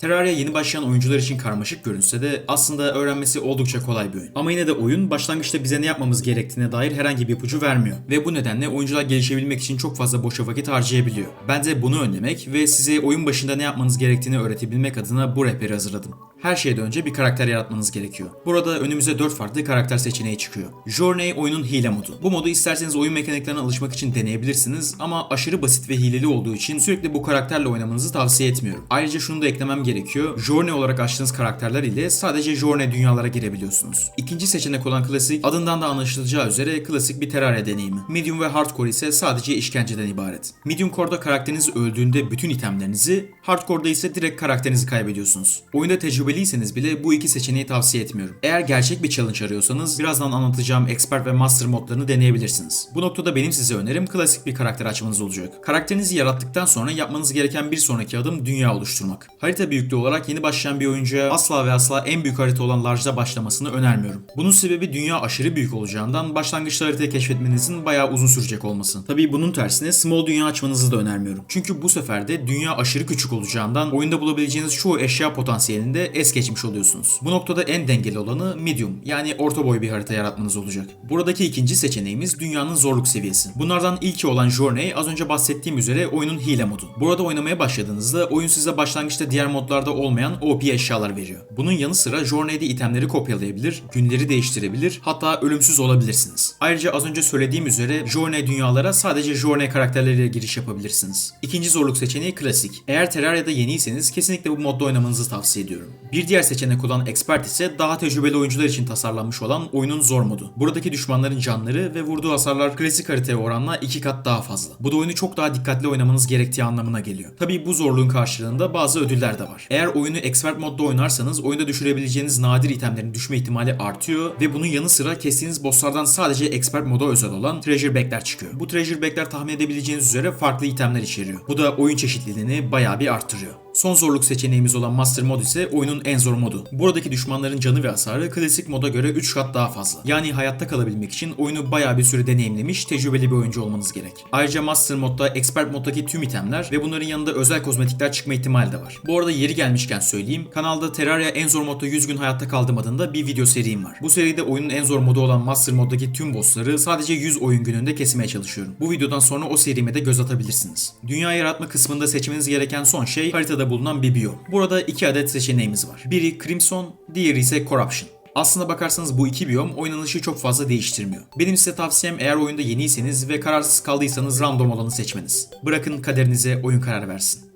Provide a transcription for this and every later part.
Terraria yeni başlayan oyuncular için karmaşık görünse de aslında öğrenmesi oldukça kolay bir oyun. Ama yine de oyun başlangıçta bize ne yapmamız gerektiğine dair herhangi bir ipucu vermiyor. Ve bu nedenle oyuncular gelişebilmek için çok fazla boşa vakit harcayabiliyor. Ben de bunu önlemek ve size oyun başında ne yapmanız gerektiğini öğretebilmek adına bu rehberi hazırladım. Her şeyden önce bir karakter yaratmanız gerekiyor. Burada önümüze 4 farklı karakter seçeneği çıkıyor. Journey oyunun hile modu. Bu modu isterseniz oyun mekaniklerine alışmak için deneyebilirsiniz ama aşırı basit ve hileli olduğu için sürekli bu karakterle oynamanızı tavsiye etmiyorum. Ayrıca şunu da eklemem gerekiyor. Journey olarak açtığınız karakterler ile sadece Journey dünyalara girebiliyorsunuz. İkinci seçenek olan klasik adından da anlaşılacağı üzere klasik bir Terraria deneyimi. Medium ve Hardcore ise sadece işkenceden ibaret. Medium Core'da karakteriniz öldüğünde bütün itemlerinizi, Hardcore'da ise direkt karakterinizi kaybediyorsunuz. Oyunda tecrübeliyseniz bile bu iki seçeneği tavsiye etmiyorum. Eğer gerçek bir challenge arıyorsanız birazdan anlatacağım Expert ve Master modlarını deneyebilirsiniz. Bu noktada benim size önerim klasik bir karakter açmanız olacak. Karakterinizi yarattıktan sonra yapmanız gereken bir sonraki adım dünya oluşturmak. Harita büyüklüğü olarak yeni başlayan bir oyuncuya asla ve asla en büyük harita olan Large'da başlamasını önermiyorum. Bunun sebebi dünya aşırı büyük olacağından başlangıçta haritayı keşfetmenizin bayağı uzun sürecek olması. Tabii bunun tersine small dünya açmanızı da önermiyorum. Çünkü bu sefer de dünya aşırı küçük olacağından oyunda bulabileceğiniz çoğu eşya potansiyelinde es geçmiş oluyorsunuz. Bu noktada en dengeli olanı medium yani orta boy bir harita yaratmanız olacak. Buradaki ikinci seçeneğimiz dünyanın zorluk seviyesi. Bunlardan ilki olan Journey az önce bahsettiğim üzere oyunun hile modu. Burada oynamaya başladığınızda oyun size başlangıçta diğer modlarda olmayan OP eşyalar veriyor. Bunun yanı sıra Journey'de itemleri kopyalayabilir, günleri değiştirebilir, hatta ölümsüz olabilirsiniz. Ayrıca az önce söylediğim üzere Journey dünyalara sadece Journey karakterleriyle giriş yapabilirsiniz. İkinci zorluk seçeneği klasik. Eğer Terraria'da yeniyseniz kesinlikle bu modda oynamanızı tavsiye ediyorum. Bir diğer seçenek olan Expert ise daha tecrübeli oyuncular için tasarlanmış olan oyunun zor modu. Buradaki düşmanların canları ve vurduğu hasarlar klasik haritaya oranla iki kat daha fazla. Bu da oyunu çok daha dikkatli oynamanız gerektiği anlamına geliyor. Tabii bu zorluğun karşılığında bazı ödüller de var. Eğer oyunu Expert modda oynarsanız oyunda düşürebileceğiniz nadir itemlerin düşme ihtimali artıyor ve bunun yanı sıra kestiğiniz bosslardan sadece Expert moda özel olan Treasure Bag'ler çıkıyor. Bu Treasure Bag'ler tahmin edebileceğiniz üzere farklı itemler içeriyor. Bu da oyun çeşitliliğini bayağı bir arttırıyor. Son zorluk seçeneğimiz olan Master Mod ise oyunun en zor modu. Buradaki düşmanların canı ve hasarı klasik moda göre 3 kat daha fazla. Yani hayatta kalabilmek için oyunu bayağı bir süre deneyimlemiş, tecrübeli bir oyuncu olmanız gerek. Ayrıca Master modda, Expert moddaki tüm itemler ve bunların yanında özel kozmetikler çıkma ihtimali de var. Bu arada yeri gelmişken söyleyeyim, kanalda Terraria en zor modda 100 gün hayatta kaldım adında bir video serim var. Bu seride oyunun en zor modu olan Master moddaki tüm bossları sadece 100 oyun gününde kesmeye çalışıyorum. Bu videodan sonra o serime de göz atabilirsiniz. Dünya yaratma kısmında seçmeniz gereken son şey haritada bulunan bir biyom. Burada iki adet seçeneğimiz var. Biri Crimson, diğeri ise Corruption. Aslına bakarsanız bu iki biyom oynanışı çok fazla değiştirmiyor. Benim size tavsiyem eğer oyunda yeniyseniz ve kararsız kaldıysanız random olanı seçmeniz. Bırakın kaderinize oyun karar versin.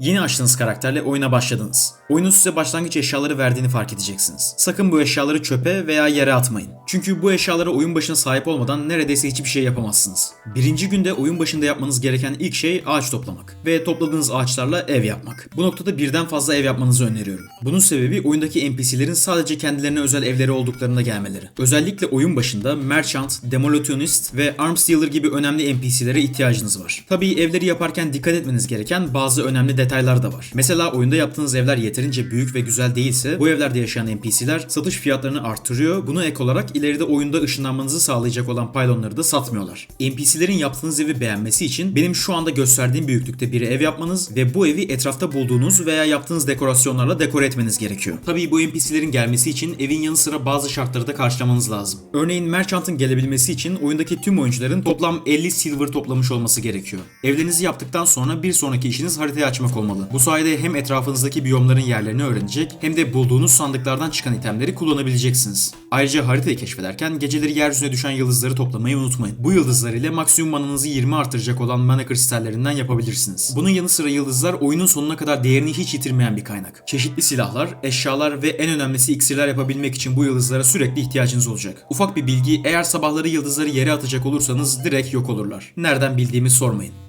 Yeni açtığınız karakterle oyuna başladınız. Oyunun size başlangıç eşyaları verdiğini fark edeceksiniz. Sakın bu eşyaları çöpe veya yere atmayın. Çünkü bu eşyalara oyun başına sahip olmadan neredeyse hiçbir şey yapamazsınız. Birinci günde oyun başında yapmanız gereken ilk şey ağaç toplamak ve topladığınız ağaçlarla ev yapmak. Bu noktada birden fazla ev yapmanızı öneriyorum. Bunun sebebi oyundaki NPC'lerin sadece kendilerine özel evleri olduklarına gelmeleri. Özellikle oyun başında Merchant, Demolitionist ve Arms Dealer gibi önemli NPC'lere ihtiyacınız var. Tabii evleri yaparken dikkat etmeniz gereken bazı önemli detaylar da var. Mesela oyunda yaptığınız evler yeterince büyük ve güzel değilse bu evlerde yaşayan NPC'ler satış fiyatlarını artırıyor. Buna ek olarak ileride oyunda ışınlanmanızı sağlayacak olan pylonları da satmıyorlar. NPC'lerin yaptığınız evi beğenmesi için benim şu anda gösterdiğim büyüklükte bir ev yapmanız ve bu evi etrafta bulduğunuz veya yaptığınız dekorasyonlarla dekore etmeniz gerekiyor. Tabii bu NPC'lerin gelmesi için evin yanı sıra bazı şartları da karşılamanız lazım. Örneğin Merchant'ın gelebilmesi için oyundaki tüm oyuncuların toplam 50 silver toplamış olması gerekiyor. Evlerinizi yaptıktan sonra bir sonraki işiniz haritayı açmak olmalı. Bu sayede hem etrafınızdaki biyomların yerlerini öğrenecek hem de bulduğunuz sandıklardan çıkan itemleri kullanabileceksiniz. Ayrıca haritayı keşfederken geceleri yeryüzüne düşen yıldızları toplamayı unutmayın. Bu yıldızlar ile maksimum mananızı 20 artıracak olan mana kristallerinden yapabilirsiniz. Bunun yanı sıra yıldızlar oyunun sonuna kadar değerini hiç yitirmeyen bir kaynak. Çeşitli silahlar, eşyalar ve en önemlisi iksirler yapabilmek için bu yıldızlara sürekli ihtiyacınız olacak. Ufak bir bilgi, eğer sabahları yıldızları yere atacak olursanız direkt yok olurlar. Nereden bildiğimi sormayın.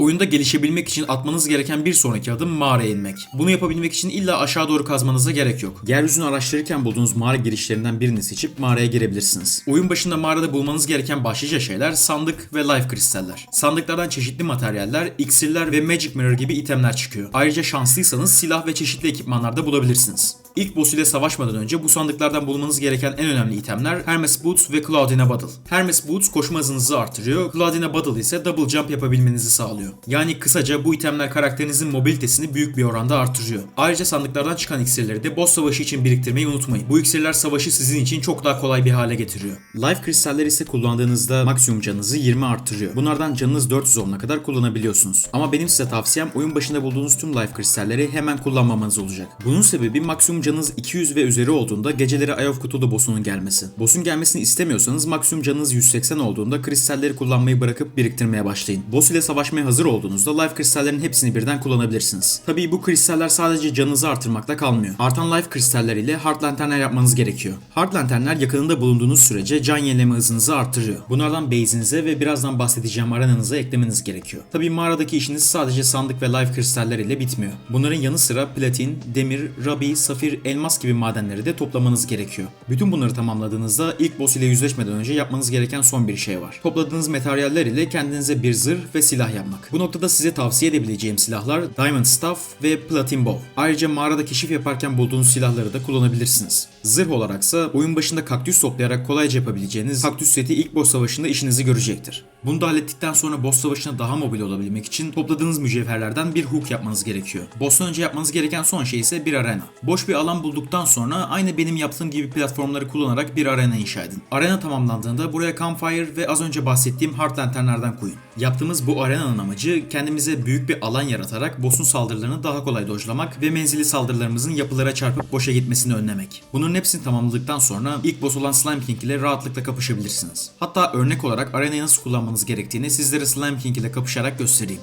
Oyunda gelişebilmek için atmanız gereken bir sonraki adım mağaraya inmek. Bunu yapabilmek için illa aşağı doğru kazmanıza gerek yok. Yeryüzünü araştırırken bulduğunuz mağara girişlerinden birini seçip mağaraya girebilirsiniz. Oyun başında mağarada bulmanız gereken başlıca şeyler sandık ve life kristaller. Sandıklardan çeşitli materyaller, iksirler ve magic mirror gibi itemler çıkıyor. Ayrıca şanslıysanız silah ve çeşitli ekipmanlar da bulabilirsiniz. İlk boss ile savaşmadan önce bu sandıklardan bulmanız gereken en önemli itemler Hermes Boots ve Cloudina Battle. Hermes Boots koşma hızınızı artırıyor, Cloudina Battle ise double jump yapabilmenizi sağlıyor. Yani kısaca bu itemler karakterinizin mobilitesini büyük bir oranda artırıyor. Ayrıca sandıklardan çıkan iksirleri de boss savaşı için biriktirmeyi unutmayın. Bu iksirler savaşı sizin için çok daha kolay bir hale getiriyor. Life kristalleri ise kullandığınızda maksimum canınızı 20 arttırıyor. Bunlardan canınız 400 olana kadar kullanabiliyorsunuz. Ama benim size tavsiyem oyun başında bulduğunuz tüm life kristalleri hemen kullanmamanız olacak. Bunun sebebi maksimum canınız 200 ve üzeri olduğunda geceleri Eye of Cthulhu boss'unun gelmesi. Boss'un gelmesini istemiyorsanız maksimum canınız 180 olduğunda kristalleri kullanmayı bırakıp biriktirmeye başlayın. Boss ile savaşmaya hazır olduğunuzda life kristallerin hepsini birden kullanabilirsiniz. Tabii bu kristaller sadece canınızı artırmakla kalmıyor. Artan life kristaller ile hard lanternler yapmanız gerekiyor. Hard lanternler yakınında bulunduğunuz sürece can yenileme hızınızı artırıyor. Bunlardan base'inize ve birazdan bahsedeceğim arenanıza eklemeniz gerekiyor. Tabii mağaradaki işiniz sadece sandık ve life kristaller ile bitmiyor. Bunların yanı sıra platin, demir, ruby, safir, elmas gibi madenleri de toplamanız gerekiyor. Bütün bunları tamamladığınızda ilk boss ile yüzleşmeden önce yapmanız gereken son bir şey var. Topladığınız materyaller ile kendinize bir zırh ve silah yapmak. Bu noktada size tavsiye edebileceğim silahlar Diamond Staff ve Platin Bow. Ayrıca mağarada keşif yaparken bulduğunuz silahları da kullanabilirsiniz. Zırh olaraksa oyun başında kaktüs toplayarak kolayca yapabileceğiniz kaktüs seti ilk boss savaşında işinizi görecektir. Bunu da hallettikten sonra boss savaşına daha mobil olabilmek için topladığınız mücevherlerden bir hook yapmanız gerekiyor. Boss'tan önce yapmanız gereken son şey ise bir arena. Boş bir alan bulduktan sonra aynı benim yaptığım gibi platformları kullanarak bir arena inşa edin. Arena tamamlandığında buraya campfire ve az önce bahsettiğim hard lanternlerden koyun. Yaptığımız bu arenanın amacı kendimize büyük bir alan yaratarak boss'un saldırılarını daha kolay dojlamak ve menzili saldırılarımızın yapılara çarpıp boşa gitmesini önlemek. Bunun hepsini tamamladıktan sonra ilk boss olan Slime King ile rahatlıkla kapışabilirsiniz. Hatta örnek olarak arenayı nasıl kullanmanız gerektiğini sizlere Slime King ile kapışarak göstereyim.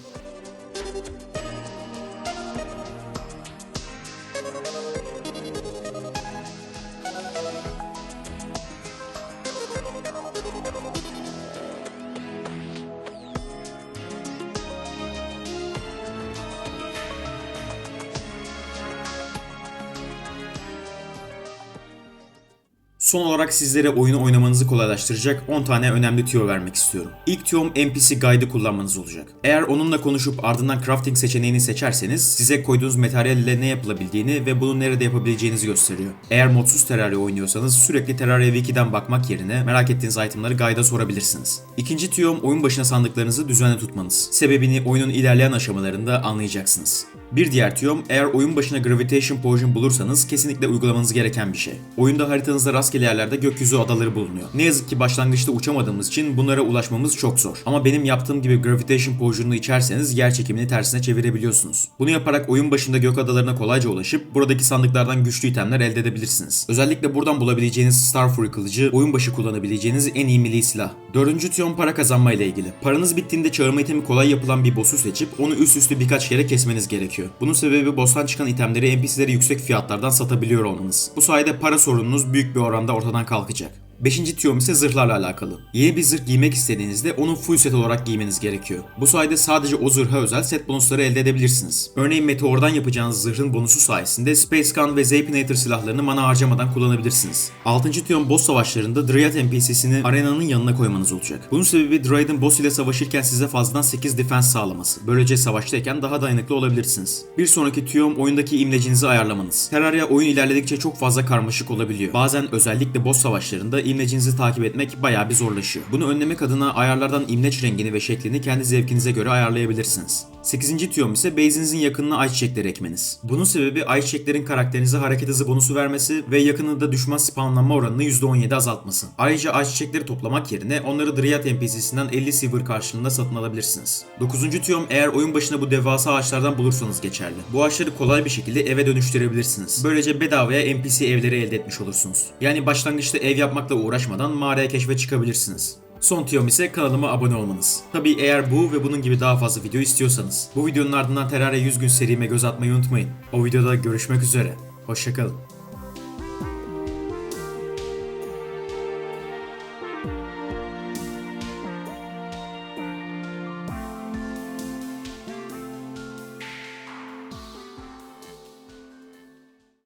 Son olarak sizlere oyunu oynamanızı kolaylaştıracak 10 tane önemli tüyo vermek istiyorum. İlk tüyom NPC Guide'ı kullanmanız olacak. Eğer onunla konuşup ardından crafting seçeneğini seçerseniz size koyduğunuz materyal ile ne yapılabildiğini ve bunu nerede yapabileceğinizi gösteriyor. Eğer modsuz Terraria oynuyorsanız sürekli Terraria Wiki'den bakmak yerine merak ettiğiniz itemları Guide'a sorabilirsiniz. İkinci tüyom oyun başına sandıklarınızı düzenli tutmanız. Sebebini oyunun ilerleyen aşamalarında anlayacaksınız. Bir diğer tüyom eğer oyun başına Gravitation Potion bulursanız kesinlikle uygulamanız gereken bir şey. Oyunda haritanızda rastgele yerlerde gökyüzü adaları bulunuyor. Ne yazık ki başlangıçta uçamadığımız için bunlara ulaşmamız çok zor. Ama benim yaptığım gibi Gravitation Potion'unu içerseniz yer çekimini tersine çevirebiliyorsunuz. Bunu yaparak oyun başında gök adalarına kolayca ulaşıp buradaki sandıklardan güçlü itemler elde edebilirsiniz. Özellikle buradan bulabileceğiniz Starfury kılıcı oyun başı kullanabileceğiniz en iyi milli silah. Dördüncü tüyon para kazanma ile ilgili. Paranız bittiğinde çağırma itemi kolay yapılan bir boss'u seçip onu üst üste birkaç kere kesmeniz gerekiyor. Bunun sebebi boss'tan çıkan itemleri NPC'lere yüksek fiyatlardan satabiliyor olmanız. Bu sayede para sorununuz büyük bir oranda ortadan kalkacak. Beşinci tüyom ise zırhlarla alakalı. Yeni bir zırh giymek istediğinizde onu full set olarak giymeniz gerekiyor. Bu sayede sadece o zırha özel set bonusları elde edebilirsiniz. Örneğin Meteor'dan yapacağınız zırhın bonusu sayesinde Space Gun ve Zapinator silahlarını mana harcamadan kullanabilirsiniz. Altıncı tüyom boss savaşlarında Dryad NPC'sini arenanın yanına koymanız olacak. Bunun sebebi Dryad'ın boss ile savaşırken size fazladan 8 defense sağlaması. Böylece savaştayken daha dayanıklı olabilirsiniz. Bir sonraki tüyom oyundaki imlecinizi ayarlamanız. Terraria oyun ilerledikçe çok fazla karmaşık olabiliyor. Bazen özellikle boss savaşlarında imlecinizi takip etmek bayağı bir zorlaşıyor. Bunu önlemek adına ayarlardan imleç rengini ve şeklini kendi zevkinize göre ayarlayabilirsiniz. 8. tüyom ise base'inizin yakınına ayçiçekleri ekmeniz. Bunun sebebi ayçiçeklerin karakterinize hareket hızı bonusu vermesi ve yakınında düşman spawnlanma oranını %17 azaltması. Ayrıca ayçiçekleri toplamak yerine onları Dryad NPC'sinden 50 silver karşılığında satın alabilirsiniz. 9. tüyom eğer oyun başına bu devasa ağaçlardan bulursanız geçerli. Bu ağaçları kolay bir şekilde eve dönüştürebilirsiniz. Böylece bedavaya NPC evleri elde etmiş olursunuz. Yani başlangıçta ev yapmakla uğraşmadan mağaraya keşfe çıkabilirsiniz. Son tiyom ise kanalıma abone olmanız. Tabi eğer bu ve bunun gibi daha fazla video istiyorsanız. Bu videonun ardından Terraria 100 gün serime göz atmayı unutmayın. O videoda görüşmek üzere. Hoşçakalın.